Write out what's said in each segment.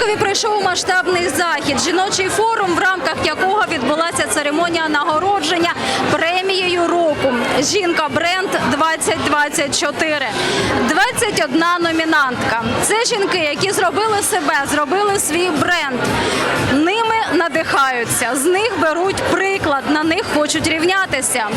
Харкові пройшов масштабний захід, жіночий форум, в рамках якого відбулася церемонія нагородження премією року Жінка бренд 2024. 21 номінантка. Це жінки, які зробили себе, зробили свій бренд. Ними надихаються, з них беруть приклад, на них хочуть рівнятися.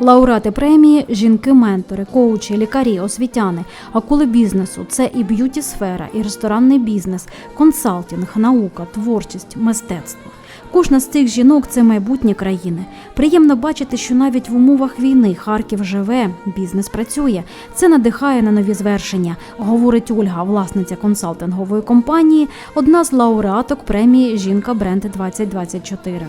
Лауреати премії жінки-ментори, коучі, лікарі, освітяни. А коли бізнесу це і б'юті сфера, і ресторанний бізнес, консалтинг, наука, творчість, мистецтво. Кожна з цих жінок це майбутнє країни. Приємно бачити, що навіть в умовах війни Харків живе, бізнес працює. Це надихає на нові звершення, говорить Ольга, власниця консалтингової компанії, одна з лауреаток премії Жінка бренд 2024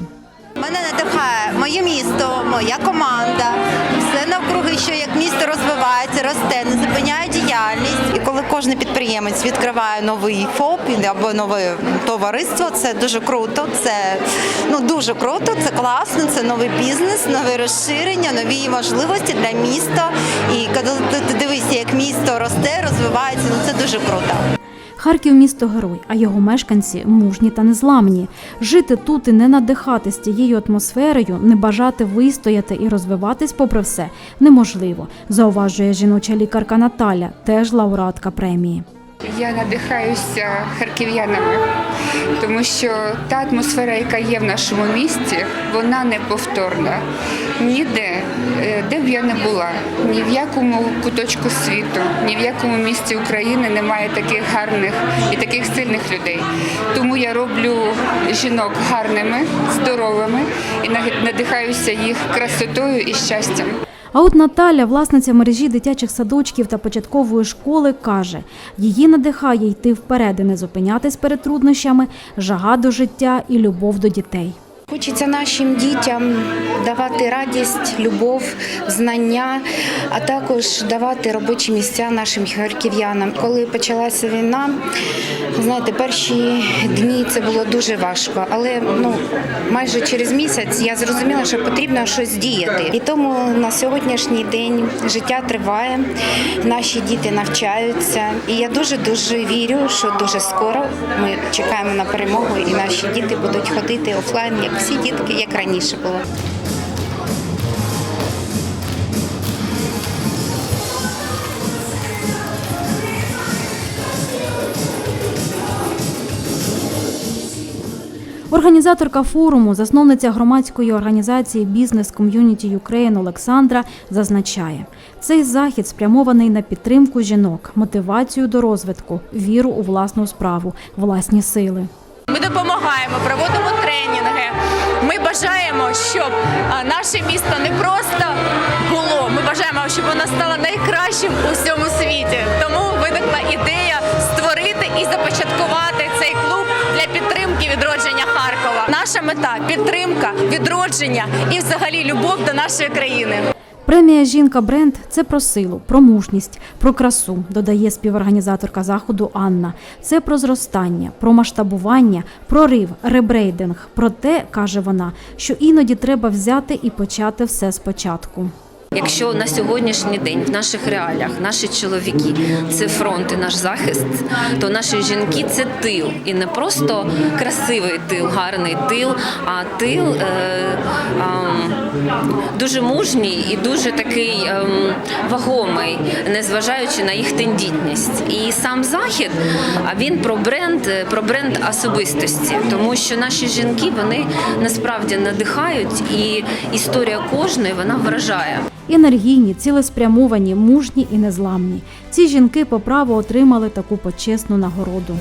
Мене надихає моє місто, моя команда, все навкруги, що як місто розвивається, росте, не зупиняє діяльність. І коли кожен підприємець відкриває новий ФОП або нове товариство, це дуже круто. Це ну дуже круто, це класно, це новий бізнес, нове розширення, нові можливості для міста. І коли ти дивишся, як місто росте, розвивається, ну це дуже круто. Харків місто герой, а його мешканці мужні та незламні. Жити тут і не надихатись тією атмосферою, не бажати вистояти і розвиватись попри все неможливо, зауважує жіноча лікарка Наталя, теж лауреатка премії. Я надихаюся харків'янами, тому що та атмосфера, яка є в нашому місті, вона неповторна. Ніде, е, де б я не була, ні в якому куточку світу, ні в якому місті України немає таких гарних і таких сильних людей. Тому я роблю жінок гарними, здоровими і надихаюся їх красотою і щастям. А от Наталя, власниця мережі дитячих садочків та початкової школи, каже, її надихає йти вперед і не зупинятись перед труднощами, жага до життя і любов до дітей. Хочеться нашим дітям давати радість, любов, знання, а також давати робочі місця нашим харків'янам. Коли почалася війна, знаєте, перші дні це було дуже важко, але ну майже через місяць я зрозуміла, що потрібно щось діяти. І тому на сьогоднішній день життя триває, наші діти навчаються, і я дуже дуже вірю, що дуже скоро ми чекаємо на перемогу, і наші діти будуть ходити офлайн, як всі дітки, як раніше було. Організаторка форуму, засновниця громадської організації Бізнес Ком'юніті Юкрейн Олександра зазначає, цей захід спрямований на підтримку жінок, мотивацію до розвитку, віру у власну справу, власні сили. Ми допомагаємо, проводимо тренінги. Ми бажаємо, щоб наше місто не просто було. Ми бажаємо, щоб воно стало найкращим у всьому світі. Тому виникла ідея створити і започаткувати цей клуб для підтримки відродження Харкова. Наша мета підтримка, відродження і взагалі любов до нашої країни. Премія Жінка бренд це про силу, про мужність, про красу, додає співорганізаторка заходу Анна. Це про зростання, про масштабування, прорив, ребрейдинг. Про те, каже вона, що іноді треба взяти і почати все спочатку. Якщо на сьогоднішній день в наших реаліях наші чоловіки це фронт і наш захист, то наші жінки це тил, і не просто красивий тил, гарний тил, а тил е, е, дуже мужній і дуже такий е, вагомий, незважаючи на їх тендітність. І сам захід, він про бренд, про бренд особистості, тому що наші жінки вони насправді надихають, і історія кожної вона вражає. Енергійні, цілеспрямовані, мужні і незламні. Ці жінки по праву отримали таку почесну нагороду.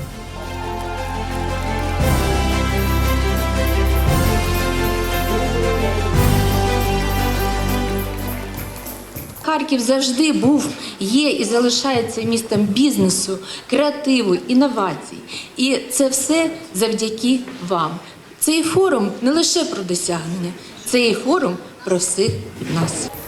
Харків завжди був, є і залишається містом бізнесу, креативу, інновацій. І це все завдяки вам. Цей форум не лише про досягнення, цей форум про всіх нас.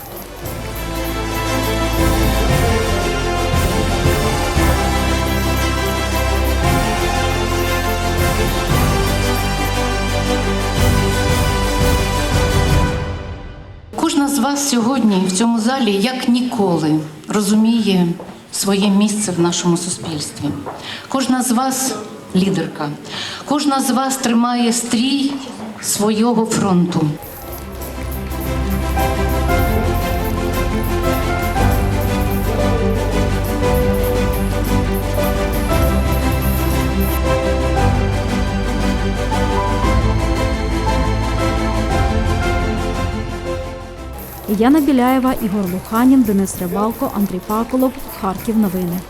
Кожна з вас сьогодні в цьому залі як ніколи розуміє своє місце в нашому суспільстві. Кожна з вас лідерка, кожна з вас тримає стрій свого фронту. Яна Біляєва, Ігор Луханін, Денис Рибалко, Андрій Паколов. Харків. Новини.